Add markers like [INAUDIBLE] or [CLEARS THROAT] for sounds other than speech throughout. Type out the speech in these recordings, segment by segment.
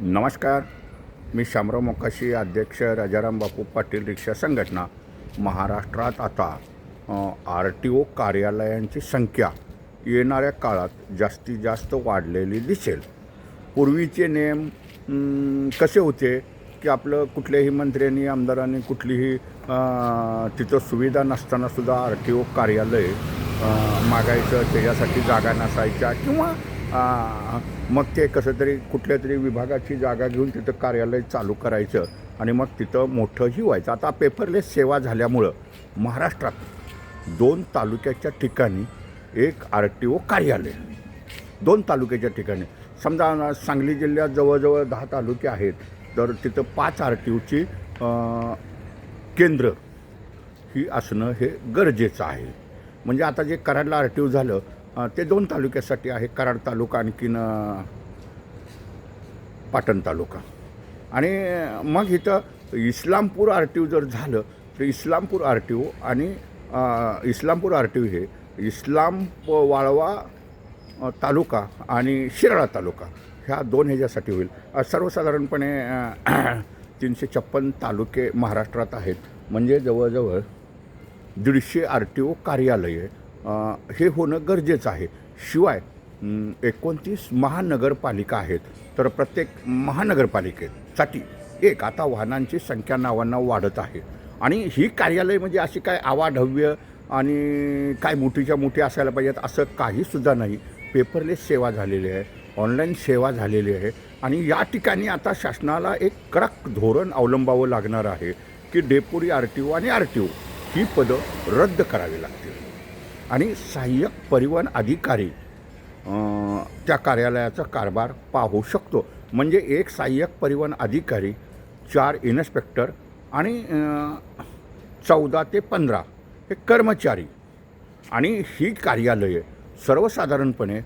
नमस्कार. मी शामराव मोकाशी अध्यक्ष राजाराम बापू पाटील रिक्षा संघटना महाराष्ट्रात आता आर टी ओ कार्यालयांची संख्या येणाऱ्या काळात जास्तीत जास्त वाढलेली दिसेल. पूर्वीचे नेम कसे होते की आपलं कुठल्याही मंत्र्यांनी आमदारांनी कुठलीही तिथं सुविधा नसतानासुद्धा आर टी ओ कार्यालय मागायचं त्याच्यासाठी जागा नसायच्या किंवा मग ते कसं तरी कुठल्या तरी विभागाची जागा घेऊन तिथं कार्यालय चालू करायचं आणि मग तिथं मोठंही व्हायचं आता पेपरलेस सेवा झाल्यामुळं महाराष्ट्रात दोन तालुक्याच्या ठिकाणी एक आर टी ओ कार्यालय. दोन तालुक्याच्या ठिकाणी. समजा सांगली जिल्ह्यात जवळजवळ दहा तालुके आहेत तर तिथं पाच आर टी ओची केंद्र ही असणं हे गरजेचं आहे. म्हणजे आता जे कराडला आर टी ओ झालं ते दोन तालुक्यासाठी आहे कराड तालुका आणखीन पाटण तालुका. आणि मग इथं इस्लामपूर आर टी ओ जर झालं तर इस्लामपूर आर टी ओ आणि इस्लामपूर आर टी ओ हे इस्लाम वाळवा तालुका आणि शिराळा तालुका ह्या दोन ह्याच्यासाठी होईल. सर्वसाधारणपणे [CLEARS THROAT] तीनशे छप्पन तालुके महाराष्ट्रात आहेत. म्हणजे जवळजवळ दीडशे आर टी ओ कार्यालये हे होणं गरजेचं आहे. शिवाय एकोणतीस महानगरपालिका आहेत. तर प्रत्येक महानगरपालिकेसाठी एक आता वाहनांची संख्या नावांना वाढत आहे. आणि ही कार्यालय म्हणजे अशी काय आवाढव्य आणि काय मोठीच्या मोठी असायला पाहिजेत असं काहीसुद्धा नाही. पेपरलेस सेवा झालेली आहे. ऑनलाईन सेवा झालेली आहे. आणि या ठिकाणी आता शासनाला एक कडक धोरण अवलंबावं लागणार आहे की डेपुरी आर टी ओ आणि आर टी ओ ही पदं रद्द करावी लागतील. आणि सहाय्यक परिवहन अधिकारी त्या कार्यालयाचा कारभार पाहू शकतो. म्हणजे एक सहाय्यक परिवहन अधिकारी चार इन्स्पेक्टर आणि चौदा ते पंधरा हे कर्मचारी. आणि ही कार्यालये सर्वसाधारणपणे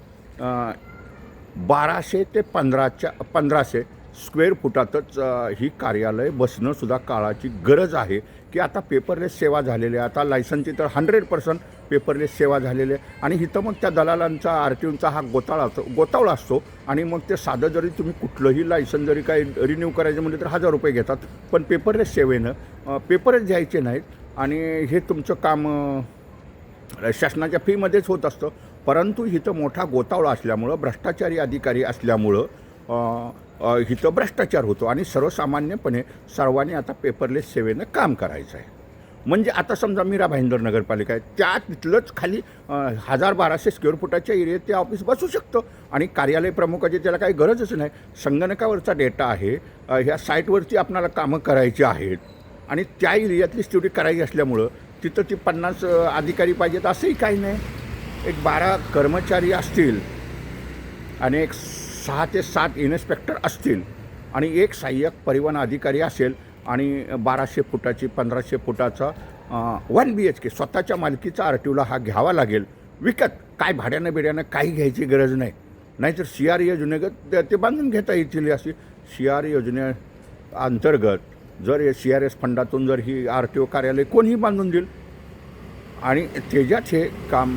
बाराशे ते पंधराच्या पंधराशे स्क्वेअर फुटातच ही कार्यालय बसणंसुद्धा काळाची गरज आहे. की आता पेपरलेस सेवा झालेली आहे. आता लायसनची तर हंड्रेड पर्सेंट पेपरलेस सेवा झालेली आहे. आणि इथं मग त्या दलालांचा आर टी ओचा हा गोताळा असतो गोतावळा असतो. आणि मग ते साधं जरी तुम्ही कुठलंही लायसन जरी काही रिन्यू करायचं म्हणजे तर हजार रुपये घेतात. पण पेपरलेस सेवेनं पेपरच घ्यायचे नाहीत. आणि हे तुमचं काम शासनाच्या फीमध्येच होत असतं. परंतु इथं मोठा गोतावळा असल्यामुळं भ्रष्टाचारी अधिकारी असल्यामुळं हिथं भ्रष्टाचार होतो आणि सर्वसामान्यपणे सर्वांनी आता पेपरलेस सेवेनं काम करायचं आहे. म्हणजे आता समजा मीरा भाईंदर नगरपालिका आहे त्या तिथलंच खाली हजार बाराशे स्क्वेअर फुटाच्या एरियात ते ऑफिस बसू शकतं. आणि कार्यालय प्रमुखाची त्याला काही गरजच नाही. संगणकावरचा डेटा आहे ह्या साईटवरती आपणाला कामं करायची आहेत. आणि त्या एरियातली स्टडी करायची असल्यामुळं तिथं ती पन्नास अधिकारी पाहिजेत असंही काही नाही. एक बारा कर्मचारी असतील आणि एक सहा ते सात इन्स्पेक्टर असतील आणि एक सहाय्यक परिवहन अधिकारी असेल आणि बाराशे फुटाची पंधराशे फुटाचा वन बी एच के स्वतःच्या मालकीचा आर टी ओला हा घ्यावा लागेल. विकत काय भाड्यानं बिड्यानं काही घ्यायची गरज नाही. नाहीतर सी आर योजनेगत ते- बांधून घेता येतील अशी. सी आर योजने अंतर्गत जर सी आर एस फंडातून जर ही आर टी ओ कार्यालय कोणीही बांधून देईल आणि त्याच्यात हे काम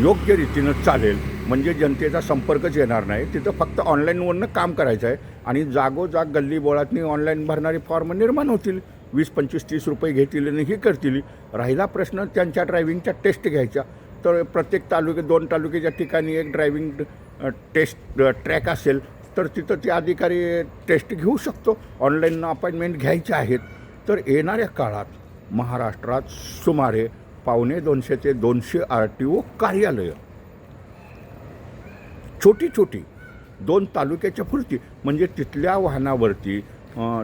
योग्य रीतीनं चालेल. म्हणजे जनतेचा संपर्कच येणार नाही. तिथं फक्त ऑनलाईनवरनं काम करायचं आहे. आणि जागोजाग गल्ली बोळातनी ऑनलाईन भरणारी फॉर्म निर्माण होतील. वीस पंचवीस तीस रुपये घेतील आणि हे करतील. राहिला प्रश्न त्यांच्या ड्रायव्हिंगच्या टेस्ट घ्यायच्या तर प्रत्येक तालुक्यात दोन तालुक्याच्या ठिकाणी एक ड्रायव्हिंग टेस्ट ट्रॅक असेल तर तिथं ते अधिकारी टेस्ट घेऊ शकतो. ऑनलाईन अपॉइंटमेंट घ्यायचे आहेत. तर येणाऱ्या काळात महाराष्ट्रात सुमारे पावणे दोनशे ते दोनशे आर टी ओ कार्यालयं छोटी छोटी दोन तालुक्याच्या पुरती म्हणजे तिथल्या वाहनावरती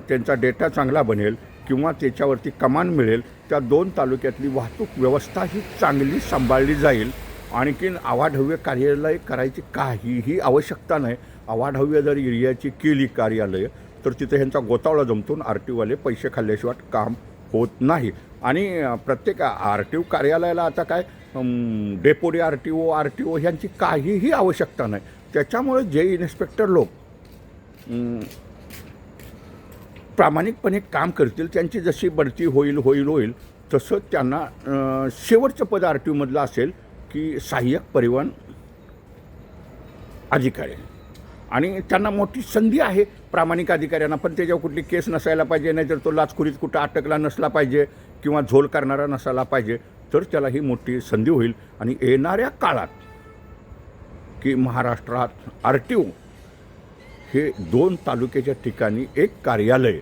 त्यांचा डेटा चांगला बनेल किंवा त्याच्यावरती कमान मिळेल त्या दोन तालुक्यातली वाहतूक व्यवस्था ही चांगली सांभाळली जाईल. आणखीन आवाढव्य कार्यालय करायची काहीही आवश्यकता नाही. आवाढव्य जर एरियाची केली कार्यालय तर तिथं ह्यांचा गोतावळा जमतून आर टी ओवाले पैसे खाल्ल्याशिवाय काम होत नाही. आणि प्रत्येक आर टी ओ कार्यालयाला आता काय deputy R T O R T O ह्यांची काहीही आवश्यकता नाही. त्याच्यामुळे जे इन्स्पेक्टर लोक प्रामाणिकपणे काम करतील त्यांची जशी बढती होईल होईल होईल तसं त्यांना शेवटचं पद आर टी ओमधलं असेल की सहाय्यक परिवहन अधिकारी. आणि त्यांना मोठी संधी आहे प्रामाणिक अधिकाऱ्यांना पण त्याच्यावर कुठली केस नसायला पाहिजे नाहीतर तो लाचखुरीत कुठं अटकला नसला पाहिजे किंवा झोल करणारा नसायला पाहिजे. तर त्याला ही मोठी संधी होईल आणि येणाऱ्या काळात की महाराष्ट्रात आर टी ओ हे दोन तालुक्याच्या ठिकाणी एक कार्यालय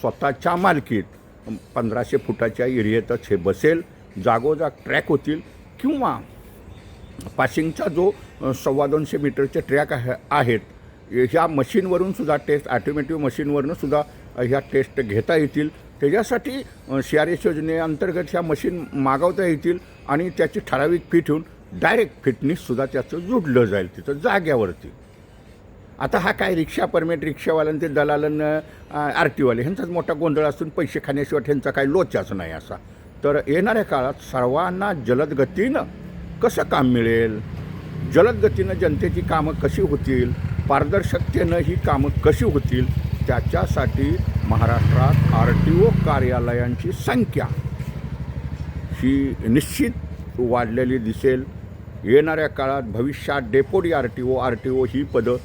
स्वतःच्या मालकीत पंधराशे फुटाच्या एरियातच हे बसेल जागोजाग ट्रॅक होतील किंवा पासिंगचा जो सव्वा दोनशे मीटरचे ट्रॅक आहे आहेत ह्या मशीनवरून सुद्धा टेस्ट ॲटोमॅटिव्ह मशीनवरून सुद्धा ह्या टेस्ट घेता येतील. त्याच्यासाठी सी आर एस योजनेअंतर्गत ह्या मशीन मागवता येतील आणि त्याची ठराविक फी ठेवून डायरेक्ट फिटनेससुद्धा त्याचं जोडलं जाईल तिथं जाग्यावरती. आता हा काय रिक्षा परमिट रिक्षावाल्यां ते दलालन आर टीवाले ह्यांचाच मोठा गोंधळ असून पैसे खाण्याशिवाय ह्यांचा काही लोचाच नाही असा. तर येणाऱ्या काळात सर्वांना जलद गतीनं कसं काम मिळेल? जलद गतीनं जनतेची कामं कशी होतील? पारदर्शकतेनं ही कामं कशी होतील? त्याच्यासाठी महाराष्ट्रात आर टी ओ कार्यालयांची संख्या ही निश्चित वाढलेली दिसेल. येणाऱ्या काळात भविष्यात deputy R T O R T O ही पदं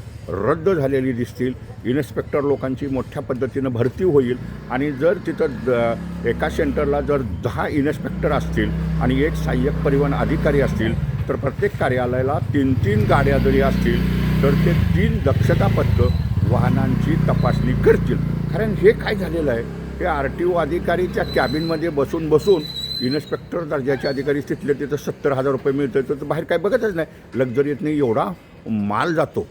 रद्द झालेली दिसतील. इन्स्पेक्टर लोकांची मोठ्या पद्धतीनं भरती होईल आणि जर तिथं द- एका सेंटरला जर दहा इन्स्पेक्टर असतील आणि एक सहाय्यक परिवहन अधिकारी असतील तर प्रत्येक कार्यालयाला तीन तीन गाड्या जरी असतील तर ते तीन दक्षता पथकं वाहनांची तपासणी करतील. कारण हे काय झालेलं आहे? हे आर टी ओ अधिकारीच्या कॅबिनमध्ये बसून बसून इन्स्पेक्टर दर्जाचे अधिकारी तिथले तिथं सत्तर हजार रुपये मिळतं तर बाहेर काय बघतच नाही. लक्झरीत नाही एवढा माल जातो.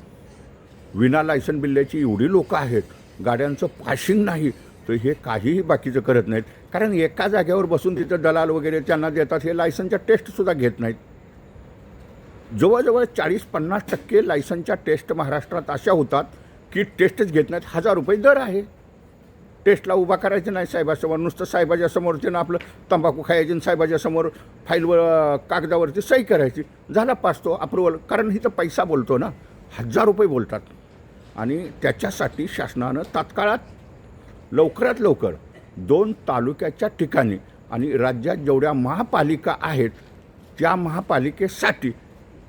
विना लायसन बिल्ल्याची एवढी लोकं आहेत. गाड्यांचं पाशिंग नाही. तर हे काहीही बाकीचं करत नाहीत. कारण एका जागेवर बसून तिथं दलाल वगैरे त्यांना देतात हे लायसनच्या टेस्टसुद्धा घेत नाहीत. जवळजवळ चाळीस पन्नास टक्के लायसनच्या टेस्ट महाराष्ट्रात अशा होतात की टेस्टच घेत नाहीत. हजार रुपये दर आहे. टेस्टला उभा करायचं नाही साहेबासमोर. नुसतं साहेबाच्या समोरचे ना आपलं तंबाखू खायची आणि साहेबाच्या समोर फाईलवर कागदावरती सही करायची. झाला पास तो अप्रुव्हल कारण इथं पैसा बोलतो ना. हजार रुपये बोलतात. आणि त्याच्यासाठी शासनानं तात्काळात लवकरात लवकर दोन तालुक्याच्या ठिकाणी आणि राज्यात जेवढ्या महापालिका आहेत त्या महापालिकेसाठी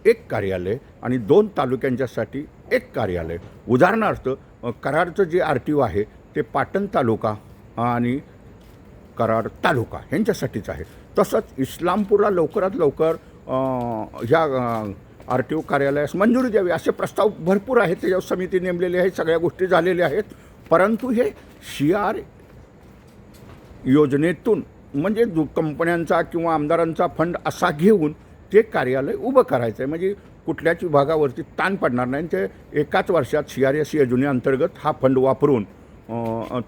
एक कार्यालय आणि दोन तालुक्यांच्यासाठी एक कार्यालय. उदाहरणार्थ कराडचं जे आर टी ओ आहे ते पाटण तालुका आणि कराड तालुका ह्यांच्यासाठीच आहे. तसंच इस्लामपूरला लवकरात लवकर ह्या आर टी ओ कार्यालयास मंजुरी द्यावी असे प्रस्ताव भरपूर आहेत त्याच्यावर समिती नेमलेली आहे सगळ्या गोष्टी झालेल्या आहेत. परंतु हे सी आर योजनेतून म्हणजे दु कंपन्यांचा किंवा आमदारांचा फंड असा घेऊन ते कार्यालय उभं करायचं आहे म्हणजे कुठल्याच विभागावरती ताण पडणार नाही. आणि ते एकाच वर्षात सी आर एस योजनेअंतर्गत हा फंड वापरून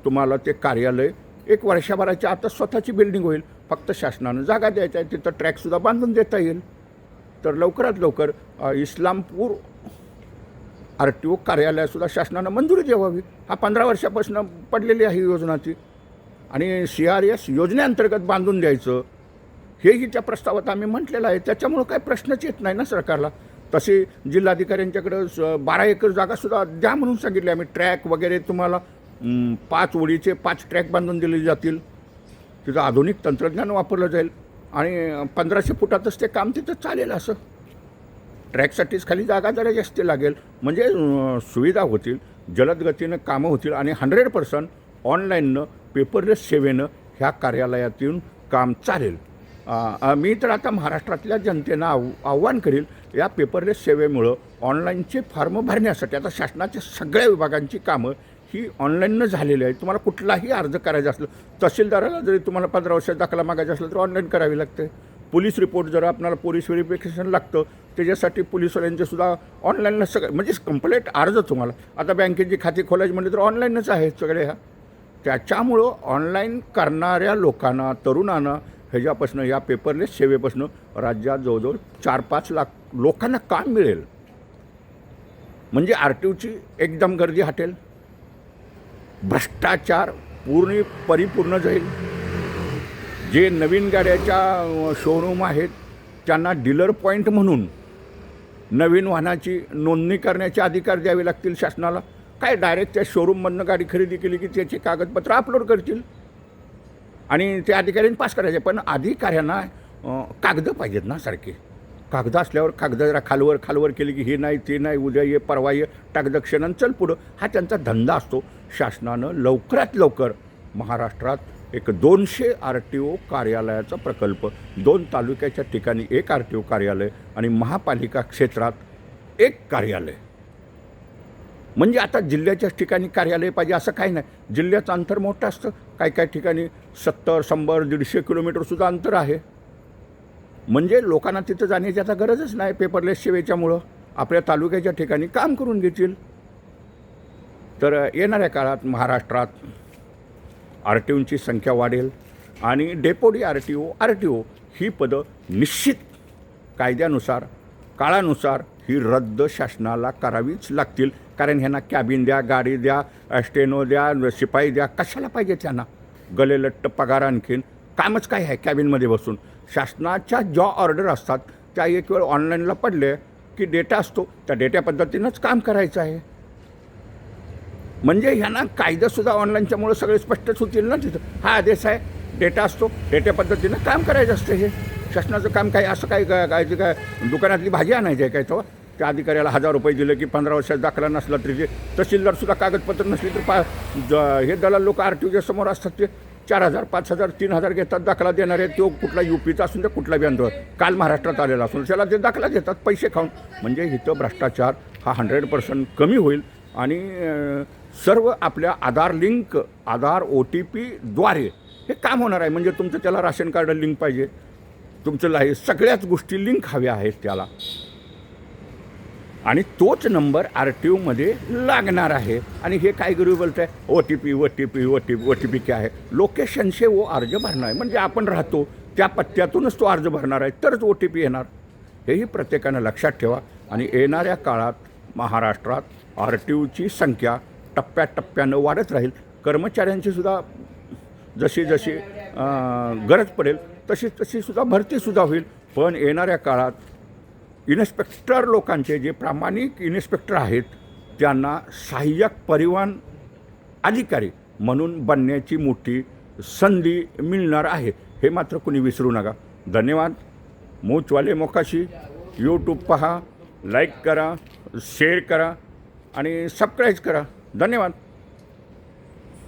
तुम्हाला ते कार्यालय एक वर्षभराच्या आता स्वतःची बिल्डिंग होईल. फक्त शासनानं जागा द्यायच्या आहे. तिथं ट्रॅकसुद्धा बांधून देता येईल. तर लवकरात लवकर इस्लामपूर आर टी ओ कार्यालयासुद्धा शासनानं मंजुरी द्यावी. हा पंधरा वर्षापासून पडलेली आहे योजना ती आणि सी आर एस योजनेअंतर्गत बांधून द्यायचं. हेही त्या प्रस्तावात आम्ही म्हटलेलं आहे. त्याच्यामुळं काय प्रश्नच येत नाही ना सरकारला. तसे जिल्हाधिकाऱ्यांच्याकडं स- बारा एकर जागासुद्धा द्या म्हणून सांगितले आम्ही. ट्रॅक वगैरे तुम्हाला पाच ओळीचे पाच ट्रॅक बांधून दिले जातील. तिथं आधुनिक तंत्रज्ञान वापरलं जाईल. आणि पंधराशे फुटातच ते काम तिथं चालेल असं. ट्रॅकसाठीच खाली जागा जरा जास्त लागेल. म्हणजे सुविधा होतील जलद गतीनं कामं होतील आणि हंड्रेड पर्सेंट ऑनलाईननं पेपरलेस सेवेनं ह्या कार्यालयातून काम चालेल. मी तर आता महाराष्ट्रातल्या जनतेनं आव आव्हान करील या पेपरलेस सेवेमुळं ऑनलाईनचे फॉर्म भरण्यासाठी आता शासनाच्या सगळ्या विभागांची कामं ही ऑनलाईननं झालेली आहे तुम्हाला कुठलाही अर्ज करायचा असलं तहसीलदाराला जरी तुम्हाला पंधरा वर्षात दाखला मागायचा असला तर ऑनलाईन करावी लागते. पोलीस रिपोर्ट जर आपल्याला पोलीस व्हेरिफिकेशन लागतं त्याच्यासाठी पोलीसवाल्यांचे सुद्धा ऑनलाईनला सगळं म्हणजे कंप्लेट अर्ज तुम्हाला. आता बँकेची खाती खोलायची म्हणजे तर ऑनलाईनच आहे सगळे ह्या. त्याच्यामुळं ऑनलाईन करणाऱ्या लोकांना तरुणांना ह्याच्यापासून या पेपरलेस सेवेपासून राज्यात जवळजवळ चार पाच लाख लोकांना काम मिळेल. म्हणजे आर टी ओची एकदम गर्दी हटेल. भ्रष्टाचार पूर्ण परिपूर्ण जाईल. जे नवीन गाड्याच्या शोरूम आहेत त्यांना डीलर पॉईंट म्हणून नवीन वाहनाची नोंदणी करण्याचे अधिकार द्यावे लागतील शासनाला. काय डायरेक्ट त्या शोरूममधनं गाडी खरेदी केली की त्याचे कागदपत्र अपलोड करतील? आणि ते अधिकाऱ्यांनी पास करायचे. पण अधिकाऱ्यांना कागदं पाहिजेत ना सारखे. कागद असल्यावर कागद जरा खालवर खालवर केली की हे नाही ते नाही उद्या ये परवा ये टाकदक्षिणा चल पुढं. हा त्यांचा धंदा असतो. शासनानं लवकरात लवकर महाराष्ट्रात एक दोनशे आर टी ओ कार्यालयाचा प्रकल्प दोन तालुक्याच्या ठिकाणी एक आर टी ओ कार्यालय आणि महापालिका क्षेत्रात एक कार्यालय. म्हणजे आता जिल्ह्याच्याच ठिकाणी कार्यालय पाहिजे असं काही नाही. जिल्ह्याचं अंतर मोठं असतं. काही काही ठिकाणी सत्तर शंभर दीडशे किलोमीटरसुद्धा अंतर आहे. म्हणजे लोकांना तिथं जाण्याची आता गरजच नाही पेपरलेस सेवेच्यामुळं. आपल्या तालुक्याच्या ठिकाणी काम करून घेतील. तर येणाऱ्या काळात महाराष्ट्रात आर टी ओंची संख्या वाढेल आणि deputy R T O R T O ही पदं निश्चित कायद्यानुसार काळानुसार ही रद्द शासनाला करावीच लागतील. कारण ह्यांना कॅबिन द्या गाडी द्या स्टेनो द्या शिपाई द्या कशाला पाहिजे त्यांना? गलेलट्ट पगार आणखीन. कामच काय आहे कॅबिनमध्ये बसून? शासनाच्या ज्या ऑर्डर असतात त्या एक वेळ ऑनलाईनला पडले की डेटा असतो. त्या डेटा पद्धतीनंच काम करायचं आहे. म्हणजे ह्यांना कायदासुद्धा ऑनलाईनच्यामुळं सगळे स्पष्टच होतील ना तिथं? हा आदेश आहे. डेटा असतो. डेटा पद्धतीनं काम करायचं असतं हे. शासनाचं काम काय असं काय काय काय ते काय दुकानातली भाजी आणायची आहे काय तो? त्या अधिकाऱ्याला हजार रुपये दिले की पंधरा वर्षात दाखला नसला तरी ते तहसीलदारसुद्धा कागदपत्र नसली तर पा ज- हे दलाल लोक आर टी समोर असतात ते. चार हजार पाच हजार तीन हजार घेतात दाखला देणारे तो कुठला यू पीचा असून ते कुठला बी काल महाराष्ट्रात आलेला असून त्याला ते दाखला देतात पैसे खाऊन. म्हणजे इथं भ्रष्टाचार हा हंड्रेड पर्सेंट कमी होईल आणि सर्व आपल्या आधार लिंक आधार ओ टी पीद्वारे हे काम होणार आहे. म्हणजे तुमचं त्याला राशन कार्ड लिंक पाहिजे. तुमचं लाईफ सगळ्याच गोष्टी लिंक हव्या आहेत त्याला. आणि तोच नंबर आर टी ओमध्ये लागणार आहे. आणि हे काय गरीब बोलतं आहे O T P O T P O T O T P काय आहे. लोकेशनचे वो अर्ज भरणार. आहे म्हणजे आपण राहतो त्या पत्त्यातूनच तो अर्ज भरणार आहे. तरच ओ टी पी येणार. हेही प्रत्येकानं लक्षात ठेवा. आणि येणाऱ्या काळात महाराष्ट्रात आर टी ओची संख्या टप्प्याटप्प्यानं वाढत राहील. कर्मचाऱ्यांची सुद्धा जशी जशी गरज पडेल तशी तशीसुद्धा भरतीसुद्धा होईल. पण येणाऱ्या काळात इन्स्पेक्टर लोकांचे जे प्रामाणिक इन्स्पेक्टर आहेत त्यांना सहाय्यक परिवहन अधिकारी म्हणून बनण्याची मोठी संधी मिळणार आहे. हे मात्र कुणी विसरू नका. धन्यवाद. मोचवाले मोकाशी. यूट्यूब पहा. लाईक करा. शेअर करा. आणि सबस्क्राईब करा. धन्यवाद.